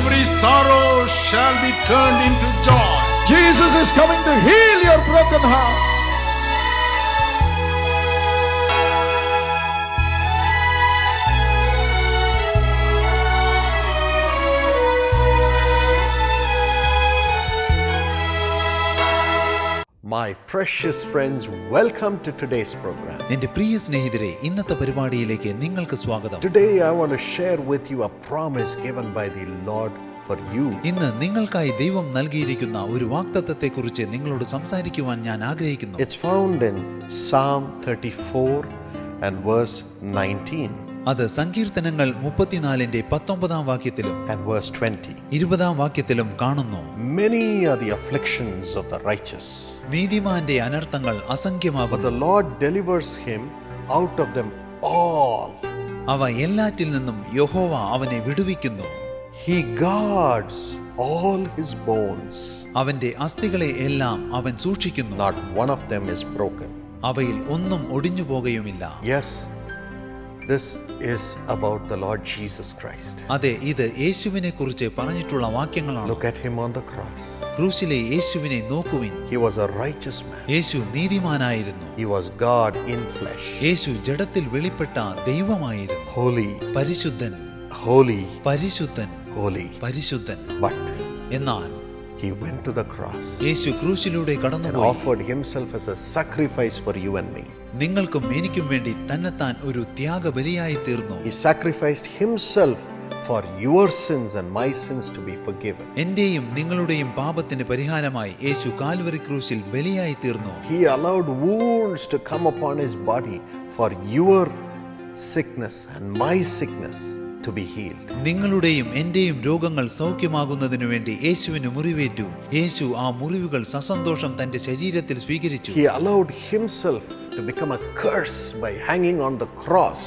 every sorrow shall be turned into joy. Jesus is coming to heal your broken heart. precious friends, welcome to today's program. എന്റെ പ്രിയ സ്നേഹിതരെ ഇന്നത്തെ പരിപാടിയിലേക്ക് നിങ്ങൾക്ക് സ്വാഗതം Today, I want to share with you a promise given by the Lord for you. ഇന്ന് നിങ്ങൾക്കായി ദൈവം നൽകിയിരിക്കുന്ന ഒരു വാക്തത്വത്തെക്കുറിച്ച് നിങ്ങളോട് സംസാരിക്കുവാൻ ഞാൻ ആഗ്രഹിക്കുന്നു It's found in Psalm 34 and verse 19 അത് സങ്കീർത്തനങ്ങൾ മുപ്പത്തിനാലിന്റെ പത്തൊമ്പതാം വാക്യത്തിലും and verse 20. ഇരുപതാം വാക്യത്തിലും കാണുന്നു. Many are the afflictions of the righteous, നീതിമാന്റെ അനർത്ഥങ്ങൾ but അസംഖ്യമാകുന്നു the Lord delivers him out of them all. അവ എല്ലാറ്റിൽ നിന്നും യഹോവ അവനെ വിടുവിക്കുന്നു. He guards all his bones, അവന്റെ അസ്ഥികളെ എല്ലാം അവൻ സൂക്ഷിക്കുന്നു. Not one of them is broken. അവയിൽ ഒന്നും ഒടിഞ്ഞു പോകുകയുമില്ല Yes, this is about the Lord Jesus Christ. അതെ ഇത് യേശുവിനെ കുറിച്ച് പറഞ്ഞിട്ടുള്ള വാക്യങ്ങളാണ് at him on the cross. ക്രൂശിലെ യേശുവിനെ നോക്കുവിൻ He was a righteous man, Yeshu നീതിമാനായിരുന്നു he was God in flesh, യേശു ജഡത്തിൽ വെളിപ്പെട്ട ദൈവമായിരുന്നു holy, പരിശുദ്ധൻ holy, പരിശുദ്ധൻ holy. പരിശുദ്ധൻ But എന്നാൽ he went to the cross Yeshu ക്രൂശിലൂടെ and കടന്നുപോയി offered himself as a sacrifice for you and me. നിങ്ങൾക്കും എനിക്കും വേണ്ടി തന്നെത്താൻ ഒരു ത്യാഗബലിയായി തീർന്നു He sacrificed himself for your sins and my sins to be forgiven. എന്റെയും നിങ്ങളുടെയും പാപത്തിന് പരിഹാരമായി യേശു കാൽവറി ക്രൂശിൽ ബലിയായി തീർന്നു He allowed wounds to come upon his body for your sickness and my sickness To be healed. നിങ്ങളുടെയും എന്റെയും രോഗങ്ങൾ സൗഖ്യമാകുന്നതിനു വേണ്ടി യേശുവിന് മുറിവേറ്റു. യേശു ആ മുറിവുകൾ സസന്തോഷം തന്റെ ശരീരത്തിൽ സ്വീകരിച്ചു. He allowed himself to become a curse by hanging on the cross.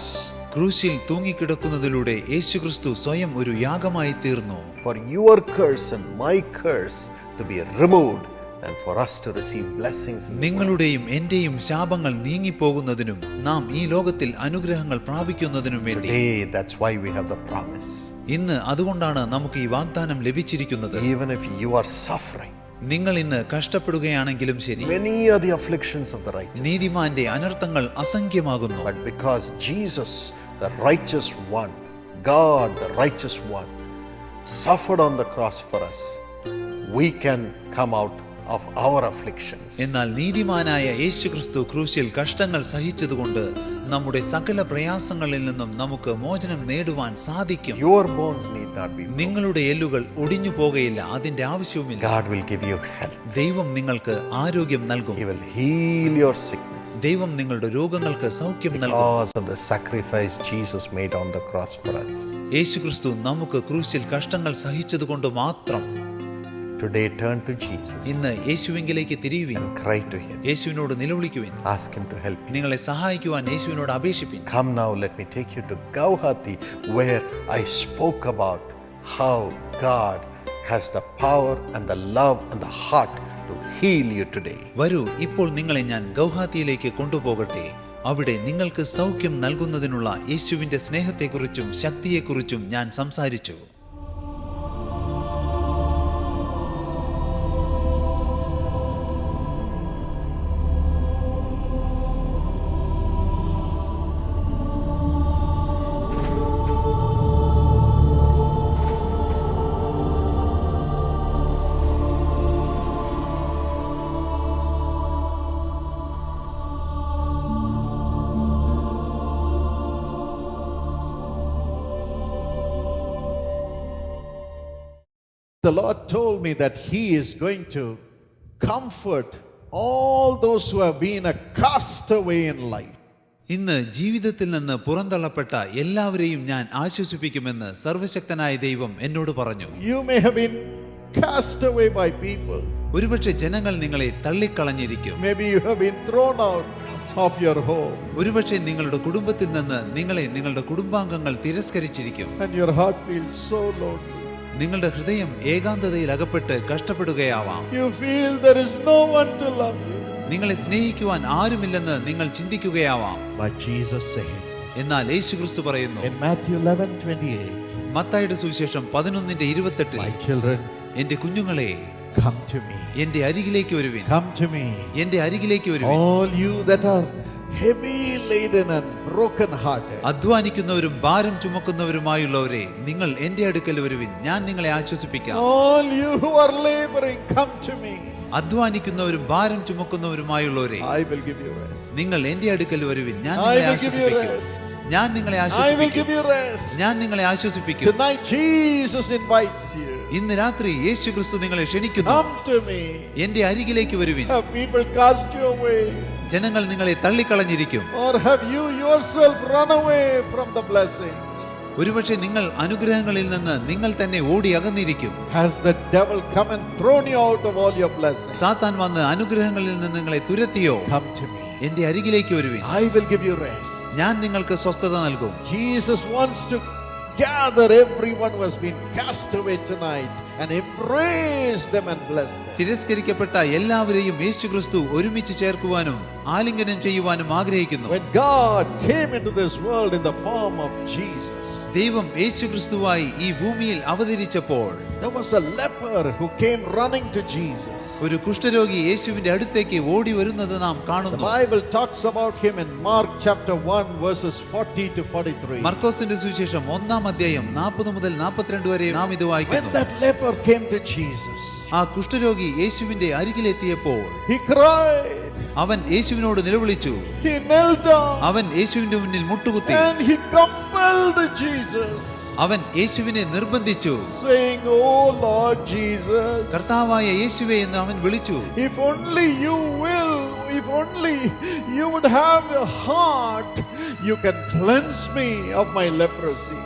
ക്രൂശിൽ തൂങ്ങിക്കിടക്കുന്നതിലൂടെ യേശുക്രിസ്തു സ്വയം ഒരു യാഗമായി തീർന്നു. For your curse and my curse to be removed. And for us to receive blessings. in the world. നിങ്ങളുടെയും എന്റെയും ശാപങ്ങൾ നീങ്ങിപ്പോകുന്നതിനും നാം ഈ ലോകത്തിൽ അനുഗ്രഹങ്ങൾ പ്രാപിക്കുന്നതിനും വേണ്ടി Today, that's why we have the promise. ഇന്ന് അതുകൊണ്ടാണ് നമുക്ക് ഈ വാഗ്ദാനം ലഭിച്ചിരിക്കുന്നത് Even if you are suffering, നിങ്ങൾ ഇന്ന് കഷ്ടപ്പെടുകയാണെങ്കിലും ശരി many are the afflictions of the righteous. നീതിമാന്റെ അനർത്ഥങ്ങൾ അസംഖ്യമാകുന്നു But because Jesus, the righteous one, God, the righteous one, suffered on the cross for us, we can come out of our afflictions. എന്നാൽ നീതിമാനായ യേശുക്രിസ്തു ക്രൂശിൽ കഷ്ടങ്ങൾ സഹിച്ചതുകൊണ്ട് നമ്മുടെ സകല പ്രയാസങ്ങളിൽ നിന്നും നമുക്ക് മോചനം നേടുവാൻ സാധിക്കും. Your bones need not be നിങ്ങളുടെ എല്ലുകൾ ഒടിഞ്ഞു പോകയില്ല. അതിന്റെ ആവശ്യവുമില്ല. God will give you health. ദൈവം നിങ്ങൾക്ക് ആരോഗ്യം നൽകും. He will heal your sickness. ദൈവം നിങ്ങളുടെ രോഗങ്ങൾക്ക് സൗഖ്യം നൽകും. because of the sacrifice Jesus made on the cross for us. യേശുക്രിസ്തു നമുക്ക് ക്രൂശിൽ കഷ്ടങ്ങൾ സഹിച്ചതുകൊണ്ട് മാത്രം Today, turn to Jesus ഇന്ന് യേശുവിങ്കിലേക്ക് തിരിയുവിൻ and cry to Him. യേശുവിനോട് നിലവിളിക്കുവിൻ Ask Him to help you. നിങ്ങളെ സഹായിക്കുവാൻ യേശുവിനോട് അപേക്ഷിപ്പിൻ Come now, let me take you to Guwahati where I spoke about how God has the power and the love and the heart to heal you today. വരൂ ഇപ്പോൾ നിങ്ങളെ ഞാൻ ഗൗഹാത്തിയിലേക്ക് കൊണ്ടുപോകട്ടെ അവിടെ നിങ്ങൾക്ക് സൗഖ്യം നൽകുന്നതിനുള്ള യേശുവിന്റെ സ്നേഹത്തെക്കുറിച്ചും ശക്തിയെക്കുറിച്ചും ഞാൻ സംസാരിച്ചു The Lord told me that He is going to comfort all those who have been a castaway in life. ഇന്ന് ജീവിതത്തിൽ നിന്ന് പുറന്തള്ളപ്പെട്ട എല്ലാവരെയും ഞാൻ ആശ്വസിപ്പിക്കുമെന്ന് സർവശക്തനായ ദൈവം എന്നോട് പറഞ്ഞു You may have been cast away by people. ഒരുപക്ഷെ ജനങ്ങൾ നിങ്ങളെ തള്ളിക്കളഞ്ഞിരിക്കും Maybe you have been thrown out of your home ഒരുപക്ഷെ നിങ്ങളുടെ കുടുംബത്തിൽ നിന്ന് നിങ്ങളെ നിങ്ങളുടെ കുടുംബാംഗങ്ങൾ തിരസ്കരിച്ചിരിക്കും and your heart feels so lonely. നിങ്ങളുടെ ഹൃദയം ഏകാന്തതയിൽ അകപ്പെട്ട് കഷ്ടപ്പെടുകയാവാം You feel there is no one to love you. നിങ്ങളെ സ്നേഹിക്കുവാൻ ആരുമില്ലെന്ന് നിങ്ങൾ ചിന്തിക്കുകയാവാം But Jesus says എന്നാൽ യേശുക്രിസ്തു പറയുന്നു in Matthew 11 28, മത്തായുടെ സുവിശേഷം പതിനൊന്നിന്റെ ഇരുപത്തെട്ടിൽ My children, എന്റെ കുഞ്ഞുങ്ങളെ come to me. എന്റെ അരികിലേക്ക് വരുവിൻ Come to me. എന്റെ അരികിലേക്ക് വരുവിൻ All you that are അധ്വാനിക്കുന്നവരും ഭാരം ചുമക്കുന്നവരുമായുള്ളവരെ നിങ്ങൾ എന്റെ അടുക്കൽ വരുവിൻ ഞാൻ നിങ്ങളെ ആശ്വസിപ്പിക്കാം All you who are laboring, come to me. അധ്വാനിക്കുന്നവരും ഭാരം ചുമക്കുന്നവരുമായുള്ളവരെ I will give you rest. നിങ്ങൾ എന്റെ അടുക്കൽ വരുവിൻ ഞാൻ നിങ്ങളെ ആശ്വസിപ്പിക്കും. ഞാൻ നിങ്ങളെ I will ആശ്വസിപ്പിക്കും give you rest. ഞാൻ നിങ്ങളെ ആശ്വസിപ്പിക്കും Tonight, Jesus invites you. ഇന്ന് രാത്രി യേശു ക്രിസ്തു നിങ്ങളെ ക്ഷണിക്കുന്നു Come to me. എന്റെ അരികിലേക്ക് വരുവിൻ ജനങ്ങൾ നിങ്ങളെ തള്ളിക്കളഞ്ഞിരിക്കും. ഒരുപക്ഷെ നിങ്ങൾ അനുഗ്രഹങ്ങളിൽ നിന്ന് നിങ്ങൾ തന്നെ ഓടി അകന്നിരിക്കും. സാത്താൻ വന്ന് അനുഗ്രഹങ്ങളിൽ നിന്ന് നിങ്ങളെ തുരത്തിയോ? എന്റെ അരികിലേക്ക് ഞാൻ നിങ്ങൾക്ക് സ്വസ്ഥത നൽകും. Jesus wants to gather everyone has been cast away tonight and embrace them and bless them. തിരസ്കരിക്കപ്പെട്ട എല്ലാവരെയും യേശു ക്രിസ്തു ഒരുമിച്ച് ചേർക്കുവാനും ആലിംഗനം ചെയ്യുവാനും ആഗ്രഹിക്കുന്നു When God came into this world in the form of Jesus, ദൈവം യേശു ക്രിസ്തുവായി ഈ ഭൂമിയിൽ അവതരിച്ചപ്പോൾ there was a leper who came running to Jesus. ഒരു കുഷ്ഠരോഗി യേശുവിന്റെ അടുത്തേക്ക് ഓടി വരുന്നത് നാം The കാണുന്നു Bible talks about him in Mark chapter 1, verses 40 to 43. മർക്കോസിന്റെ സുവിശേഷം ഒന്നാം അധ്യായം നാൽപ്പത് മുതൽ നാൽപ്പത്തിരണ്ട് വരെ നാം ഇത് When വായിക്കുന്നു that leper came to Jesus, ആ കുഷ്ഠരോഗി യേശുവിന്റെ അരികിലെത്തിയപ്പോൾ he cried, അവൻ യേശുവിനോട് നിലവിളിച്ചു he knelt down, അവൻ യേശുവിന്റെ മുന്നിൽ മുട്ടുകുത്തി and he compelled Jesus, അവൻ യേശുവിനെ നിർബന്ധിച്ചു saying, Oh Lord Jesus, കർത്താവായ യേശുവെ എന്ന് അവൻ വിളിച്ചു if only you will, if only you would have a heart, you can cleanse me of my leprosy.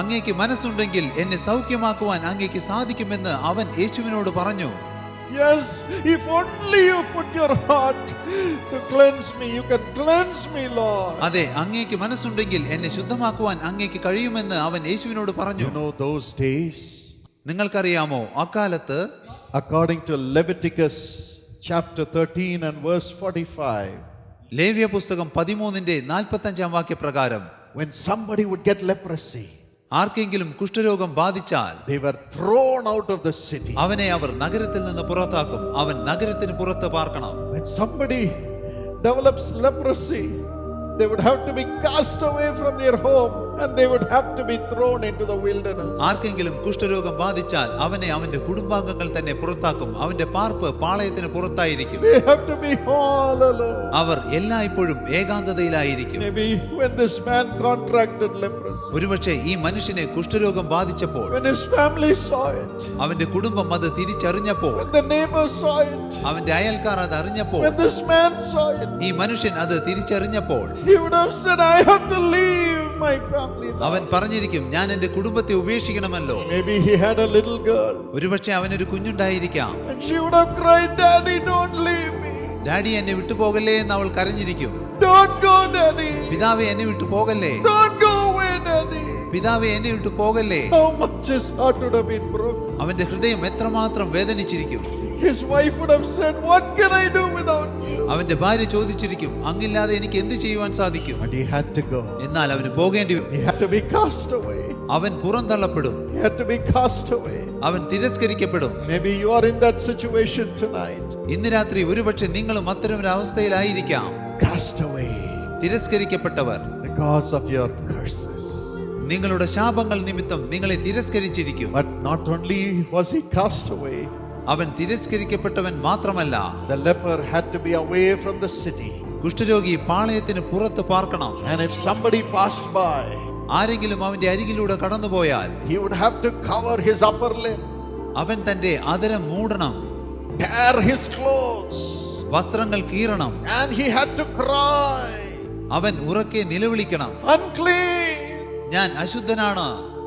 അങ്ങേക്ക് മനസ്സുണ്ടെങ്കിൽ എന്നെ സൗഖ്യമാക്കുവാൻ അങ്ങേക്ക് സാധിക്കുമെന്ന് അവൻ യേശുവിനോട് പറഞ്ഞു. Yes, if only you put your heart to cleanse me, you can cleanse me, Lord. അതെ അങ്ങേക്ക് മനസ്സുണ്ടെങ്കിൽ എന്നെ ശുദ്ധമാക്കുവാൻ അങ്ങേക്ക് കഴിയുമെന്ന് അവൻ യേശുവിനോട് പറഞ്ഞു. You know those days, നിങ്ങൾക്കറിയാമോ അക്കാലത്ത്? According to Leviticus chapter 13 and verse 45, ലേവ്യ പുസ്തകം പതിമൂന്നിന്റെ നാൽപ്പത്തഞ്ചാം വാക്യപ്രകാരം. When somebody would get leprosy, ആർക്കെങ്കിലും കുഷ്ഠരോഗം ബാധിച്ചാൽ they were thrown out of the city. അവനെ അവർ നഗരത്തിൽ നിന്ന് പുറത്താക്കും അവൻ നഗരത്തിന് പുറത്ത് പാർക്കണം When somebody develops leprosy, they would have to be cast away from their home and they would have to be thrown into the wilderness. ആർക്കെങ്കിലും കുഷ്ഠരോഗം ബാധിച്ചാൽ അവനെ അവന്റെ കുടുംബാംഗങ്ങൾ തന്നെ പുറത്താക്കും അവന്റെ പാർപ്പ് പാളയത്തിന് പുറത്തായിരിക്കും They have to be all alone. അവർ എല്ലായ്പ്പോഴും ഏകാന്തതയിലായിരിക്കും Maybe when this man contracted leprosy, ഒരുപക്ഷെ ഈ മനുഷ്യനെ കുഷ്ഠരോഗം ബാധിച്ചപ്പോൾ when his family saw it, അവന്റെ കുടുംബം അത് തിരിച്ചറിഞ്ഞപ്പോൾ when the neighbors saw it, അവന്റെ അയൽക്കാർ അത് അറിഞ്ഞപ്പോൾ when this man saw it, ഈ മനുഷ്യൻ അത് തിരിച്ചറിഞ്ഞപ്പോൾ he would have said, I have to leave my family. now." അവൻ പറഞ്ഞിരിക്കും ഞാൻ എന്റെ കുടുംബത്തെ ഉപേക്ഷിക്കണമല്ലോ. ഒരുപക്ഷെ അവനൊരു കുഞ്ഞുണ്ടായിരിക്കാം. ഡാഡി എന്നെ വിട്ടുപോകല്ലേ എന്ന് അവൾ കരഞ്ഞിരിക്കും. പിതാവെ എന്നെ വിട്ടു പോകല്ലേ പിതാവെ എന്നെ വിട്ടു പോകല്ലേ How much his heart would have been broken. അവന്റെ ഹൃദയം എത്രമാത്രം വേദനിച്ചിരിക്കും His wife would have said, What can I do without you? അവന്റെ ഭാര്യ ചോദിച്ചിരിക്കും അങ്ങില്ലാതെ എനിക്ക് എന്ത് ചെയ്യുവാൻ സാധിക്കും But he had to go. എന്നാൽ അവന് പോകേണ്ടി വരും He had to be cast away. അവൻ പുറന്തള്ളപ്പെടും He had to be cast away. അവൻ തിരസ്കരിക്കപ്പെടും Maybe you are in that situation tonight. ഇന്ന് രാത്രി ഒരുപക്ഷെ നിങ്ങളും അത്തരം ഒരു അവസ്ഥയിലായിരിക്കാം Cast away തിരസ്കരിക്കപ്പെട്ടവർ because of your curses. നിങ്ങളുടെ ശാപങ്ങൾ നിമിത്തം നിങ്ങളെ തിരസ്കരിച്ചിരിക്കും But not only was he cast away, അവൻ തിരസ്കരിക്കപ്പെട്ടവൻ മാത്രമല്ല the leper had to be away from the city. കുഷ്ഠരോഗി പാളയത്തിന് പുറത്ത് പാർക്കണം And if somebody passed by, ആരെങ്കിലും അവന്റെ അരികിലൂടെ കടന്നുപോയാൽ he would have to cover his upper limb അവൻ തന്റെ അതരം മൂടണം tear his clothes, വസ്ത്രങ്ങൾ കീറണം and he had to cry, അവൻ ഉറക്കെ നിലവിളിക്കണം Unclean! ഞാൻ അശുദ്ധനാണ്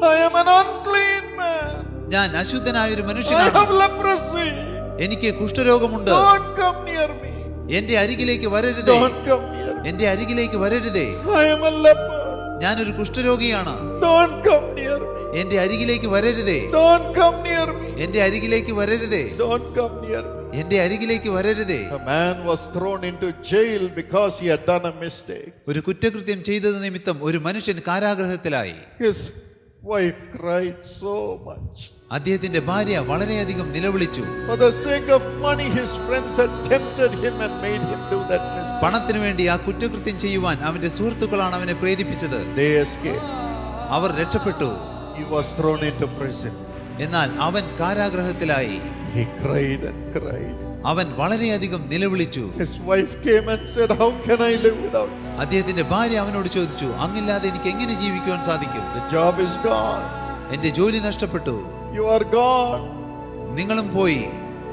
I am an unclean man. ഞാൻ അശുദ്ധനായ ഒരു മനുഷ്യനാണ് I have leprosy. എനിക്ക് കുഷ്ഠരോഗമുണ്ട് Don't come near me. എന്റെ അരികിലേക്ക് വരരുതേ Don't come near me. എന്റെ അരികിലേക്ക് വരരുതേ I am a leper. ഞാനൊരു കുഷ്ഠരോഗിയാണ് Don't come near me. എന്റെ അരികിലേക്ക് വരരുതേ Don't come near me. എന്റെ അരികിലേക്ക് വരരുതേ Don't come near me. എന്റെ അരികിലേക്ക് വരരുതേ A man was thrown into jail because he had done a mistake. ഒരു കുറ്റകൃത്യം ചെയ്തത് നിമിത്തം ഒരു മനുഷ്യൻ കാരാഗ്രഹത്തിലായി His wife cried so much. അദ്ദേഹത്തിന്റെ ഭാര്യ വളരെയധികം നിലവിളിച്ചു For the sake of money, his friends had tempted him and made him do that mistake. പണത്തിനു വേണ്ടി ആ കുറ്റകൃത്യം ചെയ്യുവാൻ അവന്റെ സുഹൃത്തുക്കളാണ് അവനെ പ്രേരിപ്പിച്ചത് They escaped. അവർ രക്ഷപ്പെട്ടു He was thrown into prison. എന്നാൽ അവൻ കാരാഗ്രഹത്തിലായി He cried and cried. അവൻ വളരെയധികം നിലവിളിച്ചു His wife came and said, How can I live without? അദ്ദേഹത്തിന്റെ ഭാര്യ അവനോട് ചോദിച്ചു അങ്ങില്ലാതെ എനിക്ക് എങ്ങനെ ജീവിക്കുവാൻ സാധിക്കും The job is gone. എന്റെ ജോലി നഷ്ടപ്പെട്ടു You are gone. നിങ്ങളും പോയി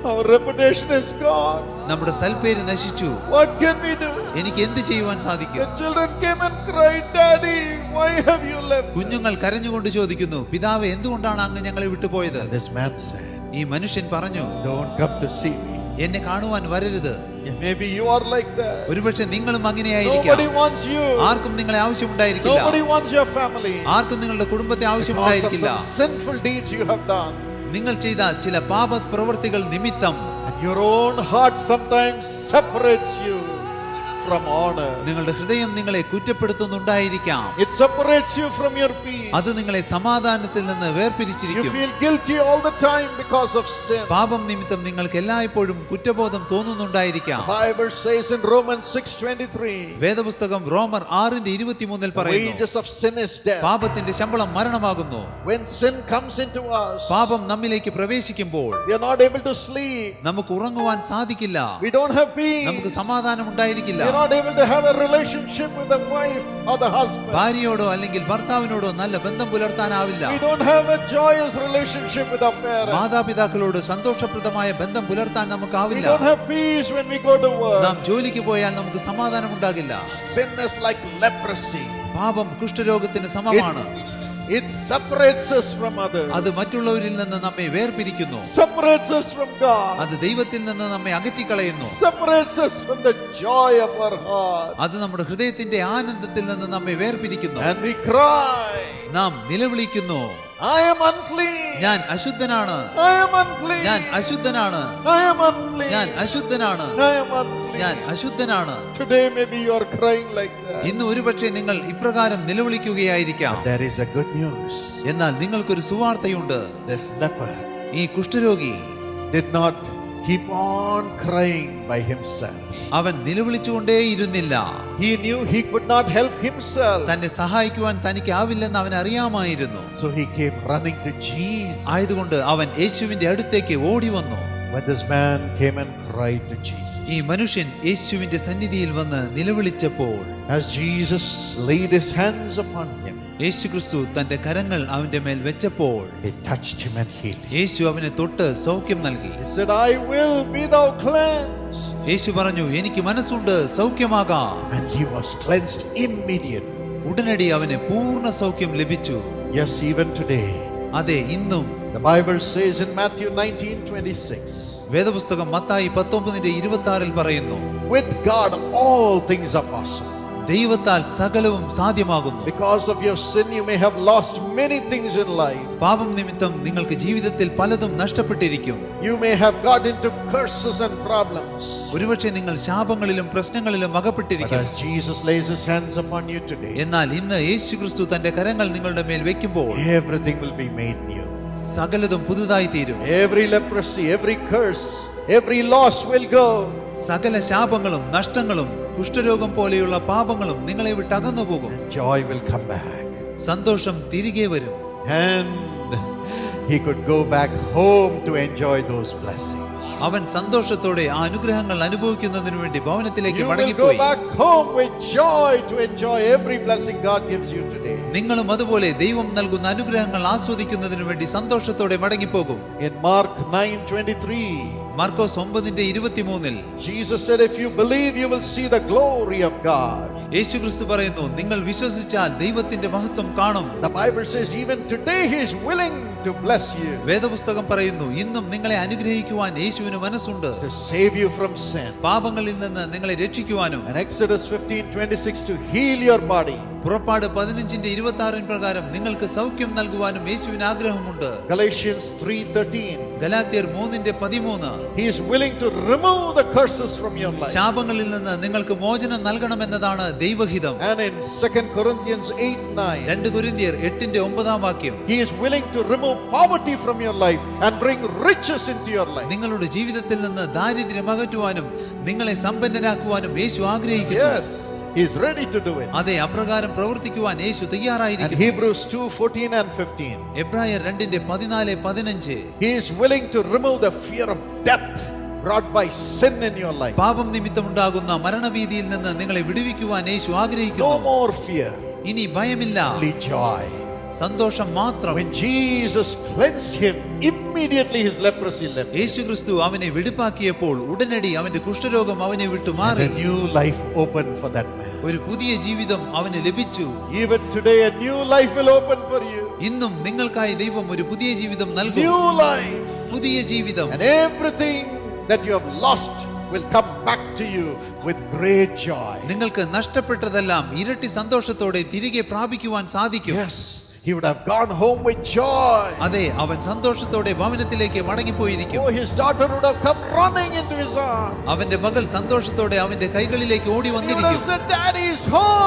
Our reputation is gone. നമ്മുടെ സൽപ്പേര് നശിച്ചു What can we do? എനിക്ക് എന്ത് ചെയ്യുവാൻ സാധിക്കും The children came and cried, Daddy, why have you left? കുഞ്ഞുങ്ങൾ കരഞ്ഞുകൊണ്ട് ചോദിക്കുന്നു പിതാവ് എന്തുകൊണ്ടാണ് അങ്ങ് ഞങ്ങളെ വിട്ടുപോയത് this man said, ഈ മനുഷ്യൻ പറഞ്ഞു Don't come to see me. എന്നെ കാണുവാൻ വരരുത് Maybe you are like that. ഒരുപക്ഷെ നിങ്ങളും അങ്ങനെയായിരിക്കാം Nobody wants you. ആർക്കും നിങ്ങളെ ആവശ്യമുണ്ടായിരിക്കില്ല Nobody wants your family. ആർക്കും നിങ്ങളുടെ കുടുംബത്തെ ആവശ്യം ഉണ്ടായിരിക്കില്ല ആവശ്യമുണ്ടായിരിക്കില്ല sinful deeds you have done. നിങ്ങൾ ചെയ്ത ചില പാപ പ്രവൃത്തികൾ നിമിത്തം And your own heart sometimes separates you from honor. നിങ്ങളുടെ ഹൃദയം നിങ്ങളെ കുറ്റപ്പെടുത്തുന്നുണ്ടായിരിക്കാം It separates you from your peace. അത് നിങ്ങളെ സമാധാനത്തിൽ നിന്ന് You വേർപിരിച്ചിരിക്കും feel guilty all the time because of sin. പാപം നിമിത്തം നിങ്ങൾക്ക് എല്ലായ്പ്പോഴും കുറ്റബോധം തോന്നുന്നുണ്ടായിരിക്കാം Bible says in Romans 6:23, വേദപുസ്തകം റോമർ ആറിന്റെ ഇരുപത്തിമൂന്നിൽ പറയും പറയുന്നു wages of sin is death. പാപത്തിന്റെ ശമ്പളം മരണമാകുന്നു When sin comes into us, പാപം നമ്മിലേക്ക് പ്രവേശിക്കുമ്പോൾ we are not able to sleep. നമുക്ക് ഉറങ്ങുവാൻ സാധിക്കില്ല We don't have peace. നമുക്ക് സമാധാനം ഉണ്ടായിരിക്കില്ല not able to have a relationship with the wife or the husband. ഭാര്യയോടോ അല്ലെങ്കിൽ ഭർത്താവിനോടോ നല്ല ബന്ധം പുലർത്താനാവില്ല We don't have a joyous relationship with our parents. മാതാപിതാക്കളോട് സന്തോഷപ്രദമായ ബന്ധം പുലർത്താൻ We don't have peace when we go to work. നാം ജോലിക്ക് പോയാൽ നമുക്ക് സമാധാനം ഉണ്ടാകില്ല Sin is like leprosy. പാപം കുഷ്ഠരോഗത്തിന് സമമാണ് It separates us from others. അത് മറ്റുള്ളവരിൽ നിന്ന് നമ്മെ വേർപിരിക്കുന്നു Separates us from God. അത് ദൈവത്തിൽ നിന്ന് നമ്മെ അകറ്റിക്കളയുന്നു Separates us from the joy of our heart. അത് നമ്മുടെ ഹൃദയത്തിന്റെ ആനന്ദത്തിൽ നിന്ന് നമ്മെ വേർപിരിക്കുന്നു And we cry, നാം നിലവിളിക്കുന്നു I am unclean. ഞാൻ അശുദ്ധനാണ് I am unclean. ഞാൻ അശുദ്ധനാണ് I am unclean. ഞാൻ അശുദ്ധനാണ് I am unclean. ഞാൻ അശുദ്ധനാണ് Today maybe you are crying like that. ഇന്ന് ഒരുപക്ഷെ നിങ്ങൾ ഇപ്രകാരം നിലവിളിക്കുകയായിരിക്കാം There is a good news. എന്നാൽ നിങ്ങൾക്കൊരു സുവാർത്തയുണ്ട് This leper ഈ കുഷ്ഠരോഗി did not keep on crying by himself. അവൻ നിലവിളിച്ചുകൊണ്ടേയിരുന്നില്ല He knew he could not help himself. തന്നെ സഹായിക്കുവാൻ തനിക്കാവില്ലെന്ന് അവൻ അറിയാമായിരുന്നു So he came running to Jesus. ആയതുകൊണ്ട് അവൻ യേശുവിന്റെ അടുത്തേക്ക് ഓടി വന്നു When this man came and cried to Jesus. ഈ മനുഷ്യൻ യേശുവിന്റെ സന്നിധിയിൽ വന്ന് നിലവിളിച്ചപ്പോൾ As Jesus laid his hands upon him, യേശുക്രിസ്തു തന്റെ കരങ്ങൾ അവന്റെ മേൽ വെച്ചപ്പോൾ he touched him and healed him. യേശു അവനെ തൊട്ട് സൗഖ്യം നൽകി He said, I will be thou cleansed. യേശു പറഞ്ഞു എനിക്ക് മനസ്സുണ്ട് സൗഖ്യമാകാം And he was cleansed immediately. ഉടനടി അവന് പൂർണ സൗഖ്യം ലഭിച്ചു Yes, even today. അതെ ഇന്നും The Bible says in Matthew 19 26, വേദപുസ്തകം മത്തായി പത്തൊമ്പതിന്റെ ഇരുപത്തി ആറിൽ പറയുന്നു with God all things are possible. ദൈവത്താൽ സകലവും സാധ്യമാകുന്നു Because of your sin, you may have lost many things in life. പാപം നിമിത്തം നിങ്ങൾക്ക് ജീവിതത്തിൽ പലതും നഷ്ടപ്പെട്ടിരിക്കും You may have got into curses and problems. ഒരുപക്ഷെ നിങ്ങൾ ശാപങ്ങളിലും പ്രശ്നങ്ങളിലും But അകപ്പെട്ടിരിക്കും as Jesus lays his hands upon you today, എന്നാൽ ഇന്ന് യേശു ക്രിസ്തു തന്റെ കരങ്ങൾ നിങ്ങളുടെ മേൽ വെക്കുമ്പോൾ everything will be made new. സകലതും പുതുതായി തീരും Every leprosy, every curse, every loss will go. സകല ശാപങ്ങളും നഷ്ടങ്ങളും കുഷ്ഠരോഗം പോലെയുള്ള പാപങ്ങളും നിങ്ങളെ വിട്ട് അകന്നു പോകും Joy will come back. സന്തോഷം തിരികെ വരും And he could go back home to enjoy those blessings. അവൻ സന്തോഷത്തോടെ ആ അനുഗ്രഹങ്ങൾ അനുഭവിക്കുന്നതിനു വേണ്ടി ഭവനത്തിലേക്ക് You will go back home with joy to enjoy every blessing God gives you today. നിങ്ങളും അതുപോലെ ദൈവം നൽകുന്ന അനുഗ്രഹങ്ങൾ ആസ്വദിക്കുന്നതിനു വേണ്ടി സന്തോഷത്തോടെ മടങ്ങിപ്പോകും In Mark 9:23, മാർക്കോസ് ഒമ്പതിന്റെ ഇരുപത്തിമൂന്നിൽ Jesus said, If you believe, you will see the glory of God. Yeshu Kristu പറയുന്നു നിങ്ങൾ വിശ്വസിച്ചാൽ ദൈവത്തിന്റെ മഹത്വം കാണും. The Bible says, even today, He is willing to bless you, വേദപുസ്തകം പറയുന്നു ഇന്നും നിങ്ങളെ അനുഗ്രഹിക്കുവാൻ യേശുവിന് മനസ്സുണ്ട്. To save you from sin. പാപങ്ങളിൽ നിന്ന് നിങ്ങളെ രക്ഷിക്കുവാനും. And Exodus 15:26 to heal your body. പുറപ്പാട് പതിനഞ്ചിന്റെ ഇരുപത്തി ആറിന് പ്രകാരം നിങ്ങൾക്ക് സൗഖ്യം നൽകുവാനും യേശുവിന് ആഗ്രഹമുണ്ട്. Galatians 3:13 ഗലാത്യർ മൂന്നിന്റെ പതിമൂന്ന്. ശാപങ്ങളിൽ നിന്ന് നിങ്ങൾക്ക് മോചനം നൽകണം എന്നതാണ് ദൈവഹിതം എട്ടിന്റെ ഒമ്പതാം വാക്യം. നിങ്ങളുടെ ജീവിതത്തിൽ നിന്ന് ദാരിദ്ര്യം അകറ്റുവാനും നിങ്ങളെ സമ്പന്നരാക്കുവാനും യേശു ആഗ്രഹിക്കുന്നു. He is ready to do it. അതെ അപ്രകാരം പ്രവർത്തിക്കുവാൻ യേശു And തയ്യാറായിരിക്കുന്നു Hebrews 2 14 and 15. എബ്രായർ രണ്ടിന്റെ പതിനാല് പതിനഞ്ച് He is willing to remove the fear of death brought by sin in your life. പാപം നിമിത്തമുണ്ടാകുന്ന മരണഭീതിയിൽ നിന്ന് നിങ്ങളെ വിടുവിക്കുവാൻ യേശു No ആഗ്രഹിക്കുന്നു more fear, ഇനി ഭയമില്ല only joy. സന്തോഷം മാത്രം When Jesus cleansed him, immediately his leprosy left. യേശു ക്രിസ്തു അവനെ വെടിപ്പാക്കിയപ്പോൾ ഉടനടി അവന്റെ കുഷ്ഠരോഗം അവനെ വിട്ടു And മാറി a new life opened for that man. ഒരു പുതിയ ജീവിതം അവന് ലഭിച്ചു Even today, a new life will open for you. ഇന്നും നിങ്ങൾക്കായി ദൈവം ഒരു പുതിയ ജീവിതം നൽകും New life. പുതിയ ജീവിതം And everything that you have lost will come back to you with great joy. നിങ്ങൾക്ക് നഷ്ടപ്പെട്ടതെല്ലാം ഇരട്ടി സന്തോഷത്തോടെ തിരികെ പ്രാപിക്കുവാൻ സാധിക്കും Yes, he would have gone home with joy. അതെ അവൻ സന്തോഷത്തോടെ ഭവനത്തിലേക്ക് മടങ്ങിപ്പോയിരിക്കും Oh, his daughter would have come running into his arms. അവന്റെ മകൾ സന്തോഷത്തോടെ അവന്റെ കൈകളിലേക്ക് ഓടി He would have വന്നിരിക്കും said, Daddy's home,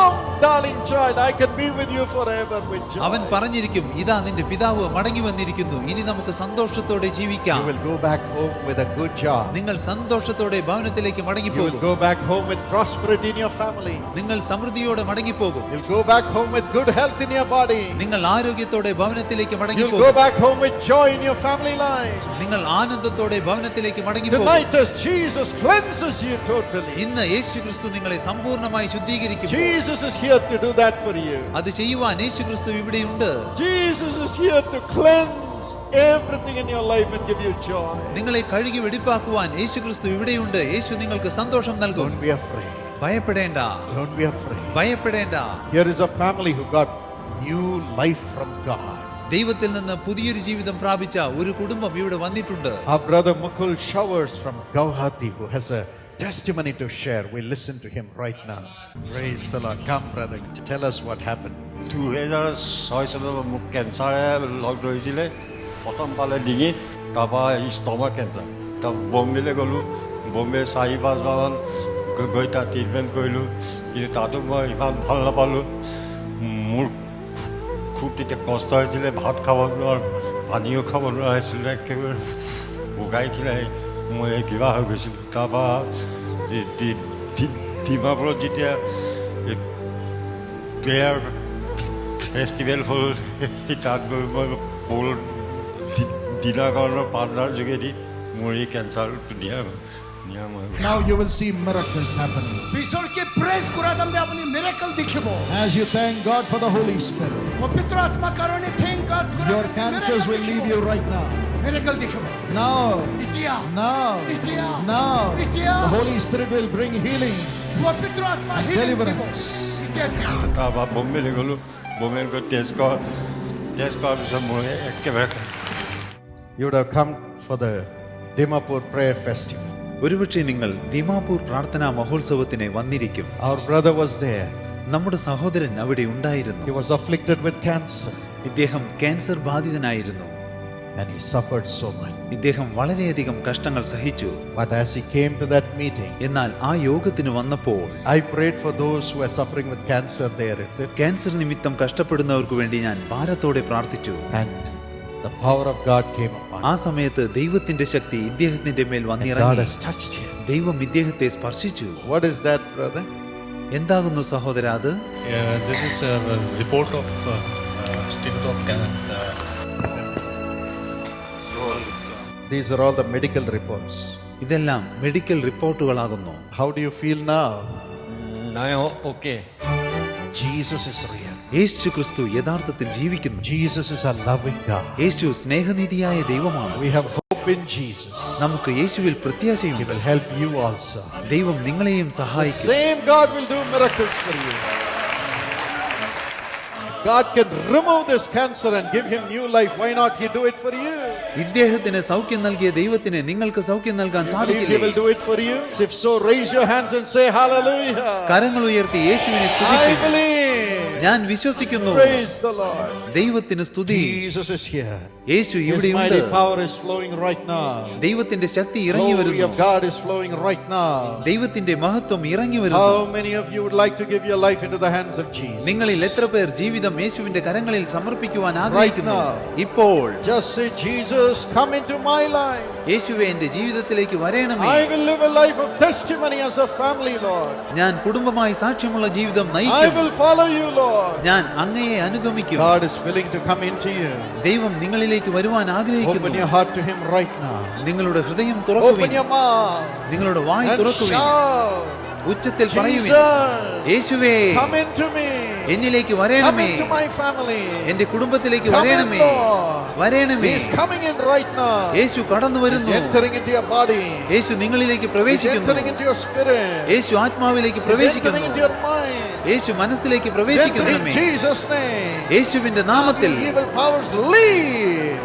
darling child. I can be with you forever with joy. അവൻ പറഞ്ഞിരിക്കും ഇതാ നിന്റെ പിതാവ് മടങ്ങി വന്നിരിക്കുന്നു ഇനി നമുക്ക് സന്തോഷത്തോടെ You ജീവിക്കാം will go back home with a good job. നിങ്ങൾ സന്തോഷത്തോടെ ഭവനത്തിലേക്ക് You will മടങ്ങിപ്പോകും go back home with prosperity in your family. നിങ്ങൾ സമൃദ്ധിയോടെ മടങ്ങിപ്പോകും You'll go back home with good health in your body. നിങ്ങൾ ആരോഗ്യത്തോടെ ഭവനത്തിലേക്ക് You'll go മടങ്ങിപ്പോകും back home with joy in your family life. നിങ്ങൾ ആനന്ദത്തോടെ ഭവനത്തിലേക്ക് മടങ്ങിപ്പോകും Tonight, as Jesus cleanses you totally, ഇന്ന് യേശു ക്രിസ്തു നിങ്ങളെ സമ്പൂർണ്ണമായി ശുദ്ധീകരിക്കും Jesus is here to do that for you. അത് ചെയ്യുവാൻ യേശു ക്രിസ്തു ഇവിടെയുണ്ട് Jesus is here to cleanse everything in your life and give you joy. നിങ്ങളെ കഴുകി വെടിപ്പാക്കുവാൻ യേശു ക്രിസ്തു ഇവിടെയുണ്ട് യേശു നിങ്ങൾക്ക് സന്തോഷം നൽകും Don't be afraid. ഭയപ്പെടേണ്ട Don't be afraid. ഭയപ്പെടേണ്ട Here is a family who got new life from God. ദൈവത്തിൽ നിന്ന് പുതിയൊരു ജീവിതം പ്രാപിച്ച ഒരു കുടുംബം ഇവിടെ വന്നിട്ടുണ്ട് Our brother Mukul Showers from Gauhati, who has a testimony to share. We listen to him right now. Praise the Lord. Come, brother, tell us what happened. দুহেজাৰ ছয় চনত মোক কেঞ্চাৰে লগ ধৰিছিলে প্ৰথম পালে ডিঙিত তাৰপৰা ষ্টমাক কেঞ্চাৰ তাৰ বম্বেলৈ গ'লোঁ বম্বে চাৰি পাঁচবাৰমান গৈ- গৈ তাত ট্ৰিটমেণ্ট কৰিলোঁ কিন্তু তাতো মই ইমান ভাল নাপালোঁ মোৰ খুব তেতিয়া কষ্ট হৈছিলে ভাত খাব নোৱাৰোঁ পানীও খাব নোৱাৰা হৈছিলে একেবাৰে শুকাই খিনাই মই কিবা হৈ গৈছিলোঁ তাৰপৰা ডি- ডি- ডি- ডিমাপুৰত যেতিয়া এই প্ৰেয়াৰ ফেষ্টিভেল হ'ল সেই তাত গৈ মই পল দিনাকৰণৰ পাৰ্টনাৰ যোগেদি মোৰ এই কেঞ্চাৰটো নিয়া নিৰাম হৈ গ'ল Now you will see miracles happening ঈশ্বরকে প্রেস করা দাম আপনি মিরাকল দেখিব as you thank God for the Holy Spirit. পবিত্র আত্মা কারণে thank God Your cancers will leave you right now. Miracle দেখিব now. Now. Now. The Holy Spirit will bring healing. And deliverance. आप You would have come for the Dimapur prayer festival. ഒരുപക്ഷെ നിങ്ങൾ ദിമാപൂർ പ്രാർത്ഥനാ മഹോത്സവത്തിന് വന്നിരിക്കും Our brother was there. നമ്മുടെ സഹോദരൻ അവിടെ ഉണ്ടായിരുന്നു. He was afflicted with cancer. ഇദ്ദേഹം ക്യാൻസർ ബാധിതനായിരുന്നു. And he suffered so much. ഇദ്ദേഹം വളരെയധികം കഷ്ടങ്ങൾ സഹിച്ചു But as he came to that meeting, എന്നാൽ ആ യോഗത്തിന് വന്നപ്പോൾ I prayed for those who are suffering with cancer there, is it? Cancer നിമിത്തം കഷ്ടപ്പെടുന്നവർക്ക് വേണ്ടി ഞാൻ ഭാരത്തോടെ പ്രാർത്ഥിച്ചു And the power of God came upon ആ him. സമയത്ത് ദൈവത്തിന്റെ ശക്തി ഇദ്ദേഹത്തിന്റെ മേൽ And God വന്നിറങ്ങി has touched him. ദൈവം ഇദ്ദേഹത്തെ സ്പർശിച്ചു What is that, brother? എന്താകുന്നു സഹോദര അത് Yeah, this is a report of uh, uh, Institute of Can- uh, These are all the medical reports. ഇതെല്ലാം മെഡിക്കൽ റിപ്പോർട്ടുകളാകുന്നു How do you feel now? Now, okay. Jesus is real. Yeshu Kristu യഥാർത്ഥത്തിൽ ജീവിക്കുന്നു Jesus is a loving God. യേശു സ്നേഹനിധിയായ ദൈവമാണ് We have hope in Jesus. നമുക്ക് യേശുവിൽ He പ്രത്യാശയുണ്ട് will help you also. ദൈവം നിങ്ങളെയും The സഹായിക്കും same God will do miracles for you. God can remove this cancer and give him new life. Why not He do it for you? ഇദ്ദേഹത്തിന് സൗഖ്യം നൽകിയ ദൈവത്തിന് നിങ്ങൾക്ക് സൗഖ്യം നൽകാൻ You believe He will സാധിക്കില്ലേ do it for you? If so, raise your hands and say Hallelujah. കരങ്ങൾ ഉയർത്തി യേശുവിനെ I സ്തുതിക്കും believe. ഞാൻ വിശ്വസിക്കുന്നു Praise the Lord. ദൈവത്തിന് സ്തുതി. യേശു ഇവിടെയുണ്ട്. ദൈവത്തിന്റെ ശക്തി ഇറങ്ങി വരുന്നു. ദൈവത്തിന്റെ മഹത്വം ഇറങ്ങി വരുന്നു? നിങ്ങളിൽ എത്ര പേർ ജീവിതം യേശുവിന്റെ കരങ്ങളിൽ സമർപ്പിക്കുവാൻ ആഗ്രഹിക്കുന്നു ഇപ്പോൾ. യേശുവെ എന്റെ ജീവിതത്തിലേക്ക് Lord. ഞാൻ കുടുംബമായി സാക്ഷ്യമുള്ള ജീവിതം നയിക്കും. ഞാൻ അങ്ങയെ അനുഗമിക്കും God is willing to come into you. ദൈവം നിങ്ങളിലേക്ക് വരുവാൻ Open ആഗ്രഹിക്കുന്നു your heart to Him right now. നിങ്ങളുടെ ഹൃദയം Open തുറക്കുവിൻ your mouth നിങ്ങളുടെ വായ് and തുറക്കുവിൻ shout, ഉച്ചത്തിൽ പറയുവിൻ Jesus, യേശുവേ come into me. എന്നിലേക്ക് Come വരേണമേ into my family. എന്റെ കുടുംബത്തിലേക്ക് Come in, വരേണമേ Lord. വരേണമേ He is coming in right now. യേശു കടന്നു He's വരുന്നു entering into your body. യേശു നിങ്ങളിലേക്ക് He's പ്രവേശിക്കുന്നു entering into your spirit. Yeshu ആത്മാവിലേക്ക് He's entering പ്രവേശിക്കുന്നു into your mind. യേശു മനസ്സിലേക്ക് പ്രവേശിക്കുന്നു. യേശുവിന്റെ നാമത്തിൽ.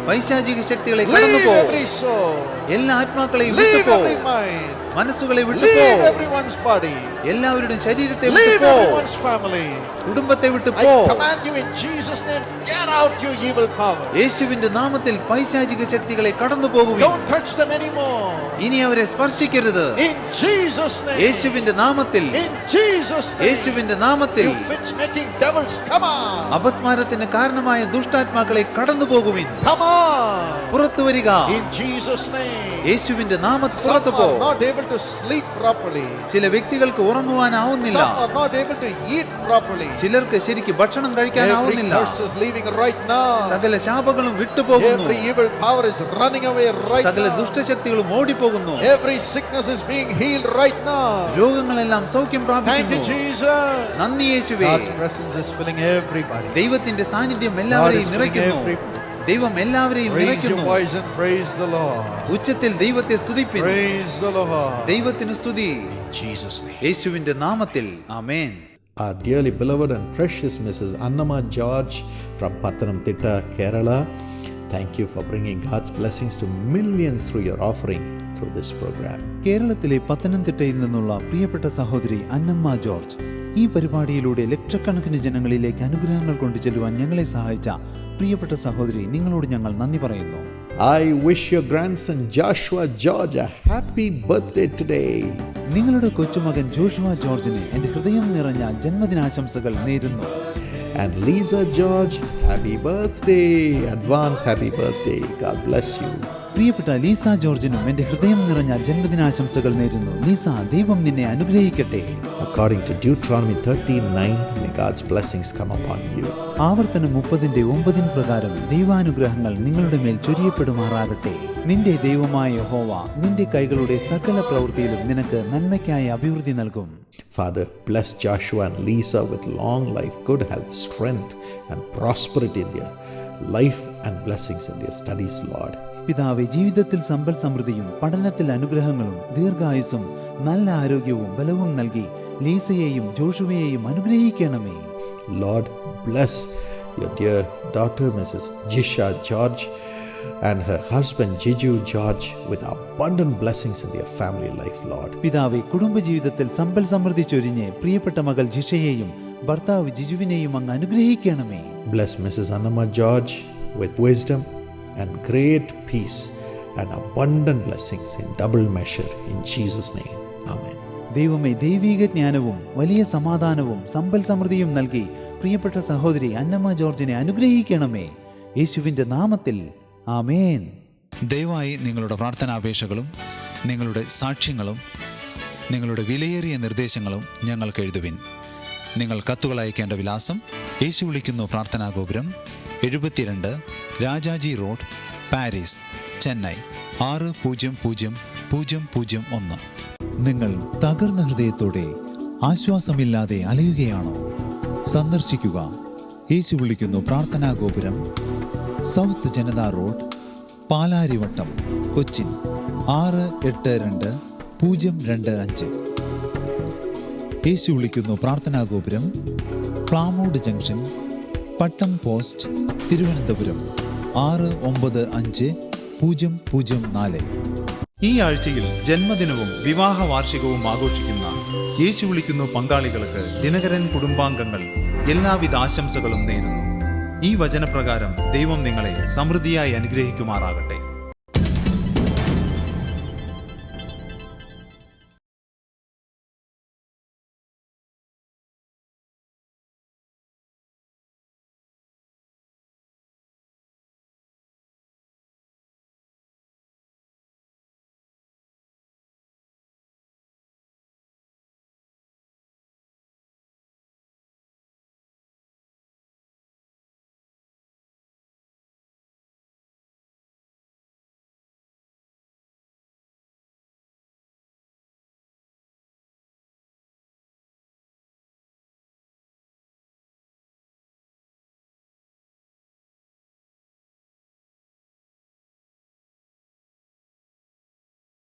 പൈശാചിക ശക്തികളെ കടന്നുപോ. എല്ലാ ആത്മാക്കളെയും വിട്ടുപോ. മനസ്സുകളെ വിട്ടുപോ. എല്ലാവരുടെയും ശരീരത്തെ വിട്ട് പോ. കുടുംബത്തെ വിട്ട് പോ. യേശുവിന്റെ നാമത്തിൽ പൈശാചിക ശക്തികളെ കടന്നു പോകുക ഇനി അവരെ സ്പർശിക്കരുത്. യേശുവിന്റെ നാമത്തിൽ. യേശുവിന്റെ നാമത്തിൽ. അപസ്മാരത്തിന് കാരണമായ ദുഷ്ടാത്മാക്കളെ കടന്നു പോകുവിൻ. പുറത്തു വരിക. യേശുവിന്റെ നാമത്തിൽ പോകും ചില വ്യക്തികൾക്ക് ഉറങ്ങുവാനാവുന്നില്ല Some are not able to eat properly. ചിലർക്ക് ശരിക്ക് ഭക്ഷണം കഴിക്കാൻ കഴിക്കാനാവുന്നില്ല സകല ശാപങ്ങളും വിട്ടുപോകുന്നു Every evil power is running away right സകല. ദുഷ്ടശക്തികളും ഓടിപ്പോകുന്നു Every sickness is being healed right now. രോഗങ്ങളെല്ലാം സൗഖ്യം പ്രാപിക്കുന്നു Jesus. നന്ദി യേശുവേ God's presence is filling everybody. ദൈവത്തിന്റെ സാന്നിധ്യം എല്ലാവരെയും നിറയ്ക്കുന്നു ദൈവം എല്ലാവരെയും നിറയ്ക്കുന്നു. ഉച്ചത്തിൽ ദൈവത്തെ സ്തുതിപ്പിൻ. ദൈവത്തിന് സ്തുതി Jesus' name. യേശുവിന്റെ നാമത്തിൽ ആമേൻ Our dearly beloved and precious Mrs. Annama George from Pathanamthitta, Kerala. Thank you for bringing God's blessings to millions through your offering through this program. കേരളത്തിലെ പത്തനംതിട്ടയിൽ നിന്നുള്ള പ്രിയപ്പെട്ട സഹോദരി അന്നമ്മ ജോർജ് ഈ പരിപാടിയിലൂടെ ലക്ഷക്കണക്കിന് ജനങ്ങളിലേക്ക് അനുഗ്രഹങ്ങൾ കൊണ്ടു ചെല്ലുവാൻ ഞങ്ങളെ സഹായിച്ച പ്രിയപ്പെട്ട സഹോദരി നിങ്ങളോട് ഞങ്ങൾ നന്ദി പറയുന്നു I wish your grandson Joshua George a happy birthday today. നിങ്ങളുടെ കൊച്ചുമകൻ ജോഷുവ ജോർജിന് എന്റെ ഹൃദയം നിറഞ്ഞ ജന്മദിനാശംസകൾ നേരുന്നു. And Lisa George happy birthday advance happy birthday God bless you പ്രിയപ്പെട്ട ലീസ ജോർജിനും എന്റെ ഹൃദയം നിറഞ്ഞ ജന്മദിനാശംസകൾ നേരുന്നു. ലീസ ദൈവം നിന്നെ അനുഗ്രഹിക്കട്ടെ. According to Deuteronomy 13:9, may God's blessings come upon you ആവർത്തനം മുപ്പതിന്റെ ഒമ്പതിൻ പ്രകാരം ദൈവാനുഗ്രഹങ്ങൾ നിങ്ങളുടെ മേൽ ചൊരിയപ്പെടുമാറാകട്ടെ. നിന്റെ ദൈവമായ ഹോവ നിന്റെ കൈകളുടെ സകല പ്രവൃത്തിയിലും നിനക്ക് നന്മയ്ക്കായി അഭിവൃദ്ധി നൽകും. Father bless Joshua and Lisa with long life good health strength and prosperity in their life and blessings in their studies lord പിതാവെ ജീവിതത്തിൽ സമ്പൽ സമൃദ്ധിയും പഠനത്തിൽ അനുഗ്രഹങ്ങളും ദീർഘായുസ്സും നല്ല ആരോഗ്യവും ബലവും നൽകി ലീസയെയും ജോഷുവയെയും അനുഗ്രഹിക്കണമേ. Lord bless your dear daughter mrs George george and her husband, Jiju George, with abundant blessings in their family life, Lord. പിതാവെ കുടുംബജീവിതത്തിൽ സമ്പൽ സമൃദ്ധി ചൊരിഞ്ഞ് പ്രിയപ്പെട്ട മകൾ ജിഷയെയും ഭർത്താവ് ജിജുവിനെയും അങ്ങ് അനുഗ്രഹിക്കണമേ Bless Mrs. Annama George with wisdom and great peace and abundant blessings in double measure in Jesus' name. Amen. ദൈവമേ ദൈവീക ജ്ഞാനവും വലിയ സമാധാനവും സമ്പൽ സമൃദ്ധിയും നൽകി പ്രിയപ്പെട്ട സഹോദരി അന്നമ്മ ജോർജിനെ അനുഗ്രഹിക്കണമേ യേശുവിന്റെ നാമത്തിൽ ആമേൻ. ദയവായി നിങ്ങളുടെ പ്രാർത്ഥനാപേക്ഷകളും നിങ്ങളുടെ സാക്ഷ്യങ്ങളും നിങ്ങളുടെ വിലയേറിയ നിർദ്ദേശങ്ങളും ഞങ്ങൾക്ക് എഴുതുവിൻ. നിങ്ങൾ കത്തുകൾ അയക്കേണ്ട വിലാസം യേശു വിളിക്കുന്നു പ്രാർത്ഥനാ ഗോപുരം എഴുപത്തിരണ്ട് രാജാജി റോഡ് പാരീസ് ചെന്നൈ ആറ് പൂജ്യം പൂജ്യം പൂജ്യം പൂജ്യം ഒന്ന്. നിങ്ങൾ തകർന്ന ഹൃദയത്തോടെ ആശ്വാസമില്ലാതെ അലയുകയാണോ? സന്ദർശിക്കുക. യേശു വിളിക്കുന്നു പ്രാർത്ഥനാ ഗോപുരം സൗത്ത് ജനത റോഡ് പാലാരിവട്ടം കൊച്ചിൻ ആറ് എട്ട് രണ്ട് പൂജ്യം രണ്ട് അഞ്ച്. യേശു വിളിക്കുന്നു പ്രാർത്ഥനാ ഗോപുരം പ്ലാമോഡ് ജംഗ്ഷൻ പട്ടം പോസ്റ്റ് തിരുവനന്തപുരം ആറ് ഒമ്പത് അഞ്ച് പൂജ്യം പൂജ്യം നാല്. ഈ ആഴ്ചയിൽ ജന്മദിനവും വിവാഹ വാർഷികവും ആഘോഷിക്കുന്ന യേശു വിളിക്കുന്നു പങ്കാളികൾക്ക് ദിനകരൻ കുടുംബാംഗങ്ങൾ എല്ലാവിധ ആശംസകളും നേരുന്നു. ഈ വചനപ്രകാരം ദൈവം നിങ്ങളെ സമൃദ്ധിയായി അനുഗ്രഹിക്കുമാറാകട്ടെ.